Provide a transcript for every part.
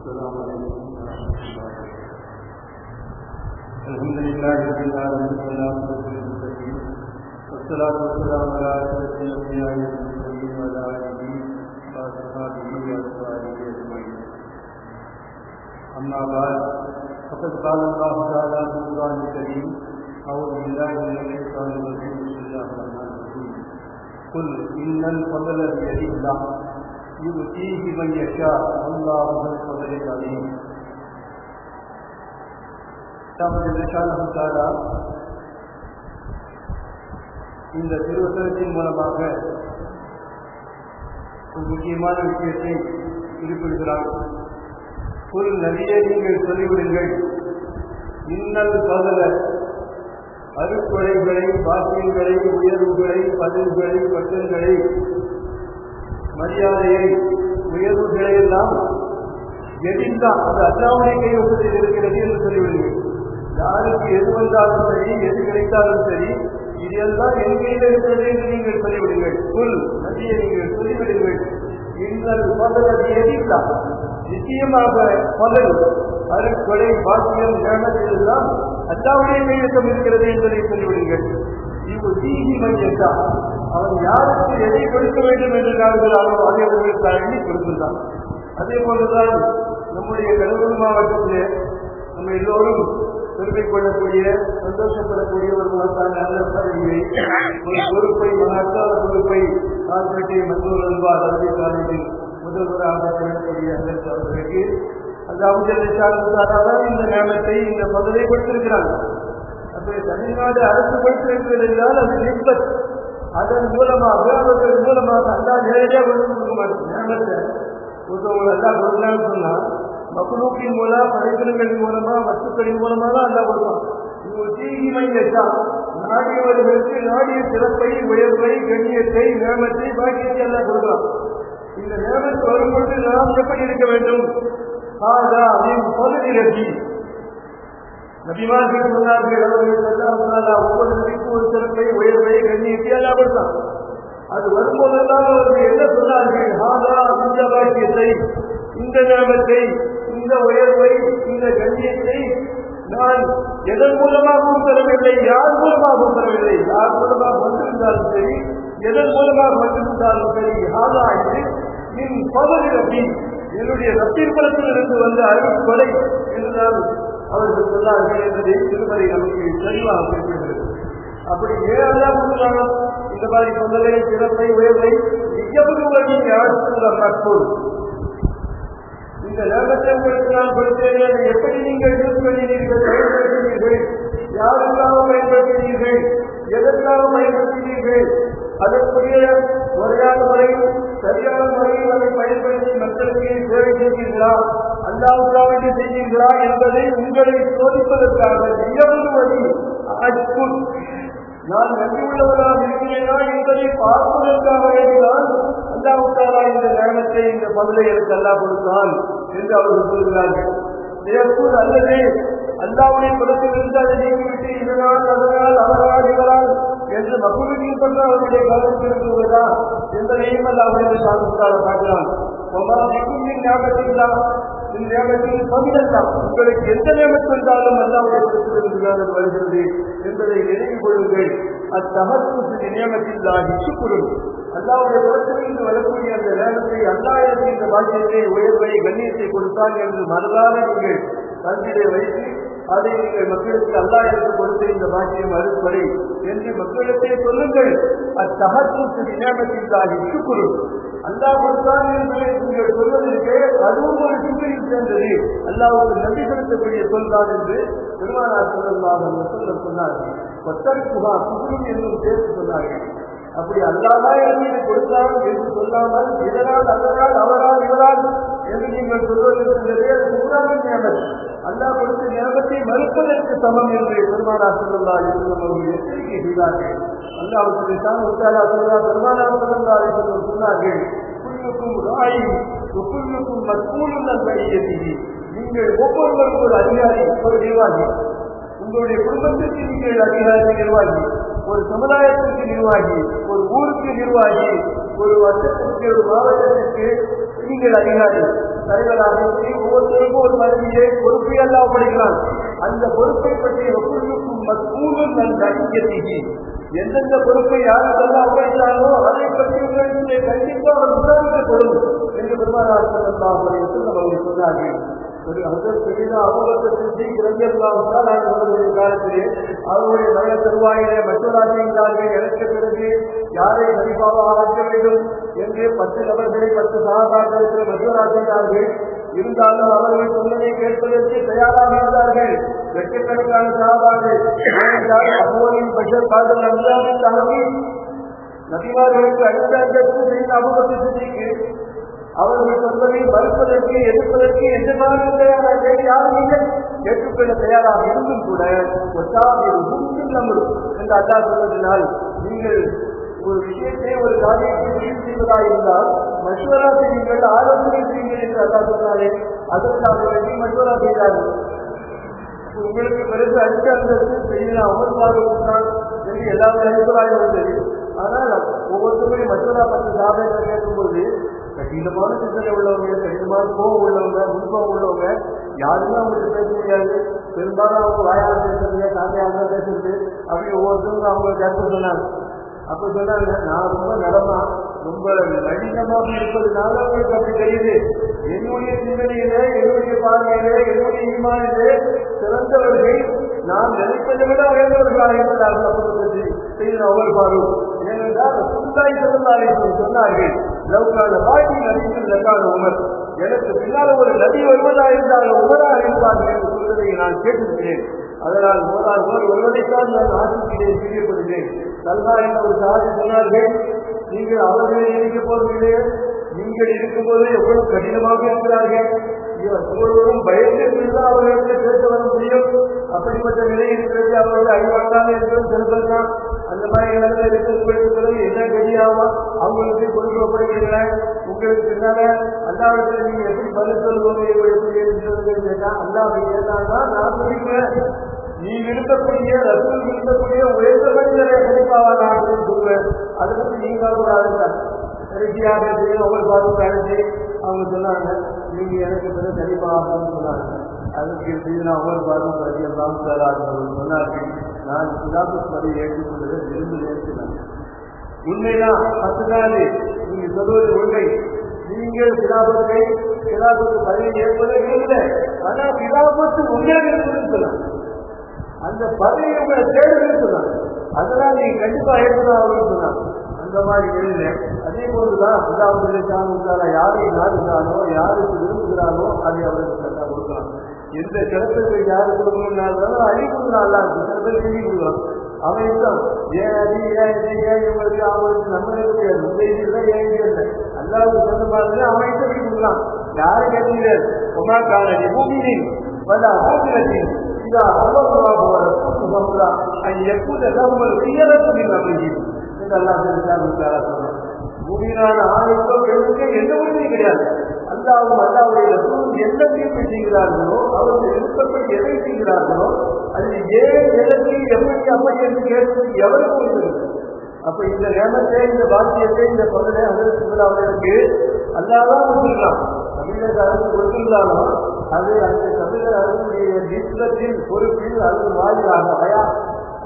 السلام عليكم الحمد لله رب العالمين والصلاة والسلام والصلاة والسلام على أشرف الأنبياء وعلى آله وأصحابه وأزواجه أجمعين. أما بعد فقد قال الله تعالى في القرآن الكريم أعوذ بالله من الشيطان الرجيم بسم الله الرحمن الرحيم. قل إن الفضل بيد الله يؤتيه من يشاء والله ذو الفضل العظيم தாலா இந்த திருவசனத்தின் மூலமாக ஒரு முக்கியமான விஷயத்தை குறிப்பிடுகிறார் ஒரு நதியை நீங்கள் சொல்லிவிடுங்கள் இன்னல் பதல அருக்குறைகளை பாக்கியங்களை உயர்வுகளை பதில்களை பட்டங்களை மரியாதையை உயர்வுகளை எல்லாம் எதிர்ந்தான் அது அல்லாவுடைய கையொப்பத்தில் இருக்கிறது என்று சொல்லிவிடுங்கள். யாருக்கு எது வந்தாலும் சரி எது கிடைத்தாலும் சரி இதெல்லாம் என் கையில் இருக்கிறது என்று நீங்கள் சொல்லிவிடுங்கள். சொல் நதியை நீங்கள் சொல்லிவிடுங்கள். நீங்கள் பதல் எதிர்தான் நிச்சயமாக பலன் அருக்கொலை பாக்கியம் ஞானத்தில் எல்லாம் அல்லாவுடைய கையெழுத்தம் இருக்கிறது என்பதை சொல்லிவிடுங்கள். இவ் தீகி தான் அவன் யாருக்கு எதை கொடுக்க வேண்டும் என்று நாடுகிறாரோ அதை அவர்களுக்கு அள்ளி கொடுத்துள்ளான் அதே போன்றுதான் நம்முடைய கடலூர் மாவட்டத்திலே நம்ம எல்லோரும் பெருமை கொள்ளக்கூடிய சந்தோஷப்படக்கூடிய ஒரு மகத்தான நல்ல ஒரு பொறுப்பை மகத்தான பொறுப்பை கால்பேட்டை மற்றொரு அல்வா கல்வி காலேஜில் முதல்வராக பெறக்கூடிய அதற்கு அவர்களுக்கு. அந்த அமைச்சர் இந்த நியமத்தை இந்த பதவியை கொடுத்திருக்கிறாங்க அப்படி தமிழ்நாடு அரசு கொடுத்திருக்கிறது என்றால் அது நிற்பத் அதன் மூலமா அவர்கள் மூலமாக அல்லா நேரடியாக கொடுக்க மாட்டேன். நியமத்தை ஒருத்தவங்களை அல்லா கொடுக்கலாம்னு சொன்னா மக்குலூக்கின் மூலம் படைப்பினங்களின் மூலமா வஸ்துக்களின் மூலமா தான் அல்லா கொடுப்பான் தீமை நாடியவர்களுக்கு நாடிய சிறப்பை உயர்வை கண்ணியத்தை நேமத்தை பாக்கியத்தை எல்லாம் கொடுக்கலாம் இந்த நேமத்து வரும்பொழுது நாம் எப்படி இருக்க வேண்டும்? ஆதா நீ சொல்லுகிறதி நபிமார்கள் சொன்னார்கள் அவர்கள் ஒவ்வொரு நபிக்கும் ஒரு சிறப்பை உயர்வை கண்ணியத்தை எல்லாம் கொடுத்தான் அது வரும்போதெல்லாம் அவர்கள் என்ன சொன்னார்கள்? ஆதா இந்த பாக்கியத்தை இந்த நேமத்தை இந்த உயர்வை இந்த கண்ணியத்தை நான் எதன் மூலமாகவும் தரவில்லை யார் மூலமாகவும் தரவில்லை? யார் மூலமாக வந்திருந்தாலும் சரி எதன் மூலமாக வந்திருந்தாலும் சரி ஹாதா இது என் பகுதி ரப்பி என்னுடைய ரத்தின்பலத்தில் இருந்து வந்த அருள் கொலை என்றுதான் அவர்கள் சொன்னார்கள் என்பதை திருமறை நமக்கு தெளிவாக குறிப்பிடுகிறது அப்படி ஏழாம் கொடுத்தாங்க இந்த மாதிரி சொன்னதை சிறப்பை உயர்வை எவ்வளவு வழி யார் கற்போம் இந்த நேரத்தை உங்களுக்கு நான் கொடுத்தேன் எப்படி நீங்கள் யூஸ் பண்ணினீர்கள் பயன்படுத்தினீர்கள் யாருக்காக பயன்படுத்தினீர்கள் எதற்காக பயன்படுத்தினீர்கள் அதற்குரிய முறையான முறையில் சரியான முறையில் அதை பயன்படுத்தி மக்களுக்கு சேவை செய்தீர்களா அல்லாவுக்காக செய்தீர்களா என்பதை உங்களை சோதிப்பதற்காக எவ்வளவு வழி? அற்பு நான் நன்றி உள்ளவராக இருக்கிறேனா என்பதை பார்ப்பதற்காக வேண்டிதான் அல்லாவுக்காரா இந்த நேரத்தை இந்த பதிலை எனக்கு அல்லா கொடுத்தான் என்று அவர்கள் சொல்கிறார்கள் இதற்குள் அல்லது அல்லாவுடைய குலத்திலிருந்து அதை நீக்கிவிட்டு இதனால் அதனால் அவரால் இவரால் என்று மகுதியில் கொண்டு அவருடைய கவனத்தில் இருக்கிறதா என்பதையும் அல்லாவுடைய சாதித்தார பார்க்கலாம். ஞாபகத்தில்லா? இந்த நியமத்தில் உங்களுக்கு எந்த நேமத்து இருந்தாலும் அல்லாவுடைய குலத்திலிருந்து வருகிறது என்பதை நினைவு கொள்ளுங்கள். அத்தகத்து நியமத்தில்லா இச்சுக்குறும் அல்லாவுடைய குலத்திலிருந்து வரக்கூடிய அந்த நேரத்தை அல்லாயிரத்தி இந்த பாக்கியத்தை உயர்வை கண்ணியத்தை கொடுத்தால் என்று மனதார நீங்கள் கல்வியை வைத்து அதை நீங்கள் மக்களுக்கு அல்லாயிரத்து கொடுத்து இந்த பாக்கியம் அறுப்பறை என்று மக்களிடத்தை சொல்லுங்கள். அத்தகத்து நியமத்தில்லா இச்சுக்குறும் அல்லா கொடுத்தான் என்று நீங்கள் சொல்வதற்கு அதுவும் ஒரு சுமையில் சேர்ந்தது. அல்லாவுக்கு நன்றி செலுத்தக்கூடிய சொல்தான் என்று பெருமானார் சொல்லலாம் சொல்ல சொன்னார்கள். கொத்தர் புகா சுகுரும் என்னும் சேர்த்து சொன்னார்கள். அப்படி அல்லாதா எனக்கு கொடுத்தால் என்று சொல்லாமல் இதனால் அதனால் அவரால் இவரால் என்று நீங்கள் சொல்வதற்கு அது மூன்றாவது நியமம் அல்லாஹ் கொடுத்த நியமத்தை மறுப்பதற்கு சமம் என்று பெருமானார் சொல்லல்லா என்று அவர்கள் எச்சரிக்கை செய்தார்கள். தான் உத்தாரா சொல்லா பெருமானார் சொல்லல்லா என்று சொன்னார்கள். குல்லுக்கும் ராய் குல்லுக்கும் மற்கூலும் நீங்கள் ஒவ்வொருவரும் ஒரு அதிகாரி ஒரு நிர்வாகி. உங்களுடைய குடும்பத்திற்கு நீங்கள் அதிகாரி நிர்வாகி. ஒரு சமுதாயத்திற்கு நிர்வாகி. ஒரு ஊருக்கு நிர்வாகி. ஒரு வருஷத்திற்கு ஒரு மாவட்டத்திற்கு நீங்கள் அதிகாரி. தலைவராக ஒவ்வொருத்தருக்கும் ஒரு மனைவியை பொறுப்பை எல்லாம் படிக்கிறான் அந்த பொறுப்பை பற்றி ஒவ்வொருக்கும் மக்கூலும் நல் நடிகை எந்தெந்த பொறுப்பை யாருக்கெல்லாம் ஒப்படைத்தாரோ அதை பற்றி உங்களுக்கு கண்டிப்பாக அவர்களுடைய காலத்திலே அவருடைய மரண தருவாயிலே மற்றொரு எனக்கு பிறகு யாரை நபிபாவாக ஆக்க வேண்டும் என்று பத்து நபர்களை பத்து சகாபாக்களுக்கு மற்றொரு இருந்தாலும் அவர்கள் சொன்னதை கேட்பதற்கு தயாராக இருந்தார்கள். லட்சக்கணக்கான சகாபாக்கள் ஏனென்றால் அப்போதின் காதல் அல்லாவின் நபிமார்களுக்கு அடுத்த செய்த சித்திக்கு அவர்கள் சொல்வதை மறுப்பதற்கு எதிர்ப்பதற்கு எந்த நாளும் தயாராக யாரும் நீங்கள் ஏற்றுக்கொள்ள தயாராக இருந்தும் கூட நம்மளும் என்று அல்லா சொல்வதனால் நீங்கள் ஒரு விஷயத்தை ஒரு காரியத்தை முடிவு செய்வதாக இருந்தால் மஷூரா செய்யுங்கள் ஆலோசனை செய்யுங்கள் என்று அல்லா சொன்னாலே அதற்காக வேண்டி மஷூரா செய்தார்கள். உங்களுக்கு பிறகு அடுத்த அந்தஸ்து செய்யலாம் அமர் பாருங்கள் என்று எல்லாமே அனுப்பலாக இருந்தது ஆனால் ஒவ்வொருத்தருமே மற்றொரு பத்து சாதனை கேட்கும்போது கடினமான சிந்தனை உள்ளவங்க கடினமான கோவம் உள்ளவங்க முன்பம் உள்ளவங்க யாருமே அவங்களுக்கு பேச முடியாது பெரும்பாலும் அவங்க வாயால பேசுறது காந்தையாக பேசுறது. அப்படி ஒவ்வொருத்தரும் அவங்க கருத்து சொன்னாங்க. அப்ப சொன்னாங்க நான் ரொம்ப நடமா ரொம்ப நடினமாக இருப்பதுனால உங்களுக்கு அப்படி தெரியுது. என்னுடைய சிந்தனையிலே என்னுடைய பார்வையிலே என்னுடைய ஈமானிலே சிறந்தவர்கள் நான் நினைப்பதை விட உயர்ந்தவர்களாக இருக்கிறார்கள் அப்படி பற்றி செய்த அவர் பாரு ஏனென்றால் சுந்தாய் சிறந்தார்கள் சொன்னார்கள். லவ்கான பாட்டி நடிக்கும் லக்கான உமர். எனக்கு பின்னால் ஒரு நதி வருவதாக இருந்தால் உமராக இருப்பார்கள் என்று சொல்வதை நான் கேட்டிருக்கிறேன். அதனால் மோதால் உமர் ஒருவரைத்தான் நான் ஆசிரியரை பிரியப்படுகிறேன் சல்மா என்ற ஒரு சாதி சொன்னார்கள் நீங்கள் அவர்களை நினைக்க போவதில்லை நீங்கள் இருக்கும்போது எவ்வளவு கடினமாக இருக்கிறார்கள். இவர் அப்படிப்பட்ட நிலை இருக்கிறது அவர்கள் அறிவாட்டாக இருக்கிறது செல்வதான் அந்த மாதிரி இடத்துல இருக்கிறது என்ன கதியாகும் அவங்களுக்கு கொடுக்கப்படுகின்றன. உங்களுக்கு பின்னால அல்லாவிடத்தில் நீங்க எப்படி பதில் சொல்லுவோம் கேட்டா அல்லா கேட்டால்தான் நான் சொல்லிக்கிறேன். நீ விரும்பக்கூடிய ரசூல் விரும்பக்கூடிய உயர்ந்த மனிதரை கண்டிப்பாக நான் சொல்லுவேன் அதை பற்றி நீங்க கூடாது கடைசியாக அவங்க பார்த்து அழைச்சி அவங்க சொன்னாங்க நீங்க எனக்கு பிறகு கண்டிப்பாக சொன்னாங்க. அதற்கு சீனா ஒவ்வொரு பார்த்தும் பதியெல்லாம் அவர்கள் சொன்னார்கள். நான் சிலாபஸ் வரை ஏற்றுக்கொண்டதை விரும்பி ஏற்றினேன் உண்மைதான் பத்து நாள் நீங்க சொல்வது உண்மை. நீங்கள் சிலாபத்தை சிலாபத்து பதவி ஏற்பதே இல்லை ஆனால் சிலாபத்து உண்மையாக இருக்குன்னு சொன்னாங்க. அந்த பதவி உங்களை தேர்வு சொன்னாங்க. அதெல்லாம் நீங்க கண்டிப்பா ஏற்பதான் சொன்னாங்க. அந்த மாதிரி எழுத அதே போதுதான் அல்லாவுடைய சாமிக்கார யாரை நாடுகிறானோ யாருக்கு விரும்புகிறானோ அதை அவருக்கு எந்த சிறப்புகளை யாரு கொடுக்கணும்னாலும் அழி கொடுக்கலாம் அல்லா சில அவன் இல்லை ஏன் அடி ஏன் இது ஏன் இவங்களுக்கு அவங்களுக்கு நம்மளே முடியாது இந்த இது இல்லை ஏன் இல்லை. அல்லாவுக்கு சொந்த அவன் சொல்லி கொடுக்கலாம். யாரு கேட்க உமா உமாக்கான பூமியின் வந்த ஆசிரியத்தின் இதா அவ்வளவு அன் எப்போது எதாவது உயரத்தில் அமையும் பூமியிலான ஆணைக்கோ பெண்ணுக்கோ எந்த உரிமையும் கிடையாது. அல்லாவும் அல்லாவுடைய எண்ணத்தை செய்கிறார்களோ அவர்கள் விருப்பத்தை எதை செய்கிறார்களோ அது ஏன் எதற்கு எப்படி அப்படி என்று கேட்பது எவருக்கு இருக்கிறது அப்ப இந்த நேமத்தை இந்த பாக்கியத்தை இந்த பகுதியை அதற்கு அவர்களுக்கு அல்லாதான் கொடுத்துருக்கலாம் தமிழக அரசு கொடுத்திருந்தாலும் அது அந்த தமிழக அரசுடைய நிச்சயத்தில் பொறுப்பில் அது வாயிலாக அயா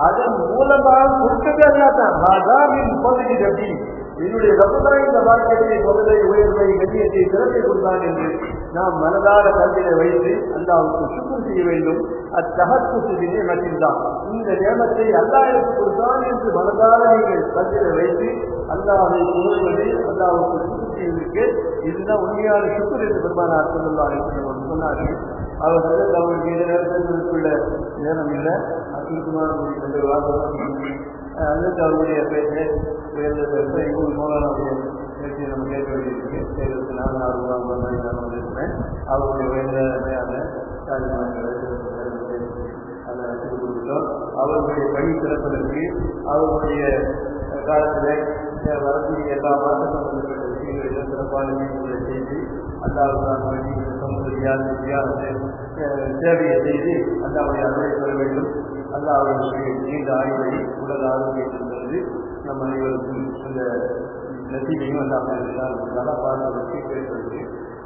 அதன் மூலமாக கொடுக்கவே அல்லாதான். அதாவின் பகுதி கட்டி என்னுடைய ரப்பதான் இந்த வாக்கியத்தை பொருளை உயர்வை கண்ணியத்தை சிறப்பை கொடுத்தான் என்று நாம் மனதார கல்வியை வைத்து அல்லாவுக்கு சுத்தம் செய்ய வேண்டும். அத்தகத்து மட்டும்தான் இந்த நேமத்தை அல்லாஹுக்கு கொடுத்தான் என்று மனதார நீங்கள் கல்வியை வைத்து அல்லாவை புகழ்வது அல்லாவுக்கு சுத்தம் செய்வதற்கு இதுதான் உண்மையான சுத்தம் என்று பெருமானார் சொல்லலாம் சொன்னார்கள். அவர் அவருக்கு இந்த நேரத்திற்குள்ள நேரம் இல்லை. அல்லது அவருடைய பேச்சு உயர்ந்த பேச இவங்க மூலனுடைய பேச்சை நம்ம கேட்க வேண்டியிருக்கு சேர்த்து நான் ஆர்வம் மாதிரி நான் வந்திருக்கிறேன் அவருடைய உயர்ந்த மேலான அதை வச்சு கொடுத்துட்டோம் அவருடைய பணி சிறப்பதற்கு அவருடைய காலத்தில் வரக்கூடிய எல்லா மாற்றம் சம்பந்தப்பட்ட விஷயங்களிலும் சிறப்பான செய்து அல்லாவுக்கான வழி சமுதிரியாக சேவையை செய்து அல்லாவுடைய அருளை பெற வேண்டும். அல்லாவுடைய நீண்ட ஆய்வை உடல் ஆரோக்கியத்தில் நம்ம அனைவருக்கும் இந்த நசீபையும் அல்லாமல் நல்லா பார்த்து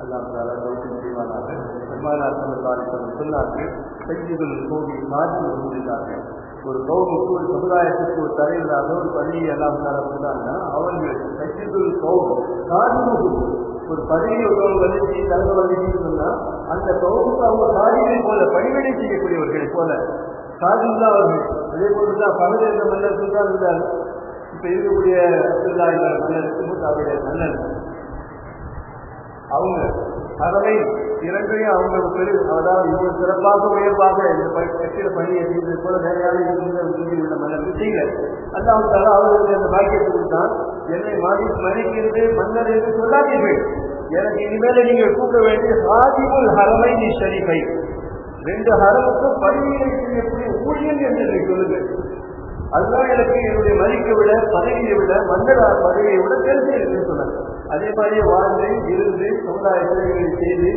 அல்லாமல் செய்வானாக. பெருமானார் சொன்னார்கள். சையீதுல் கோவி காட்சி வந்திருந்தார்கள் ஒரு கௌமுக்கு ஒரு சமுதாயத்துக்கு ஒரு தலைவராக ஒரு பள்ளியை எல்லாம் தரப்பட்டாங்கன்னா அவர்கள் சையீதுல் கௌம் காட்சி ஒரு பதவி ஒருவர் வந்து தங்க வந்து சொன்னா அந்த கௌமுக்கு அவங்க காதிகளை போல பணிவிடை செய்யக்கூடியவர்களை போல காதில்லா அவர்கள் அதே போலதான் பகல் என்ற மன்னர் தான் இருந்தார் இப்ப இருக்கக்கூடிய அப்துல்லா என்ற மன்னருக்கு அவருடைய மன்னர். அவங்க அறவை இரண்டையும் அவங்க பெரு அதாவது இவங்க சிறப்பாக உயர்வாக இந்த ப- கட்டிட பணியை செய்தது போல வேற யாரும் இருந்த உள்ள மன்னர் செய்யல அல்லாஹ் அவர்களுக்கு அந்த பாக்கியத்தை கொடுத்தான் என்னை மாறி மதிக்கிறது மன்னர் என்று சொல்லாதீர்கள். எனக்கு இனிமேல நீங்கள் கூப்பிட வேண்டிய சாதிமுல் ஹரமை நீ ஷரீஃபை ரெண்டு ஹரமுக்கும் பணியை செய்யக்கூடிய ஊழியன் என்று என்னை சொல்லுங்கள். அல்லா எனக்கு என்னுடைய மதிப்பை விட பதவியை விட மன்னர் பதவியை விட தெரிஞ்சு என்று அதே மாதிரி வாழ்ந்து இருந்து சமுதாய சேவைகளை செய்து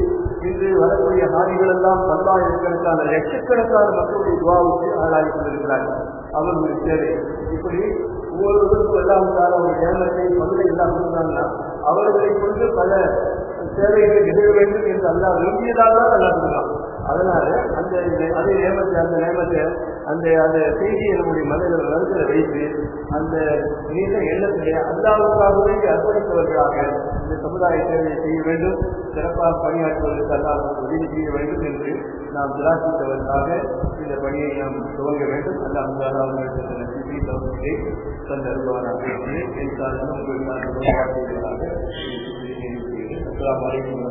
இன்று வரக்கூடிய ஹானிகள் எல்லாம் பல்லாயிரக்கணக்கான லட்சக்கணக்கான மக்களுடைய துவாவுக்கு ஆளாகி கொண்டிருக்கிறார்கள். அவர்களுடைய சேவை. இப்படி ஒவ்வொருவருக்கும் எல்லாம் உண்டான ஒரு நேரத்தை பகுதி எல்லாம் கொடுத்தாங்கன்னா அவர்களை கொண்டு பல சேவைகளை நிகழ வேண்டும் என்று அல்லா விரும்பியதாக தான் நல்லா சொல்லலாம் அதனால அந்த இது- அதே நேமத்தை அந்த நேமத்தை அந்த அந்த செய்தியை நம்முடைய மனிதர்கள் மனதில் வைத்து அந்த நீண்ட எண்ணத்திலே அல்லாவுக்காகவே அர்ப்பணித்தவர்களாக இந்த சமுதாய சேவையை செய்ய வேண்டும் சிறப்பாக பணியாற்றுவதற்கு அல்லாஹ் உதவி செய்ய வேண்டும் என்று நாம் திராட்சித்தவர்களாக இந்த பணியை நாம் துவங்க வேண்டும். அல்லாஹ் முதலாக அவர்களுக்கு இந்த தவறுகளை தந்தருவாராக என் சார்ந்த உங்களுக்கான அஸ்லாம் வலைக்கம்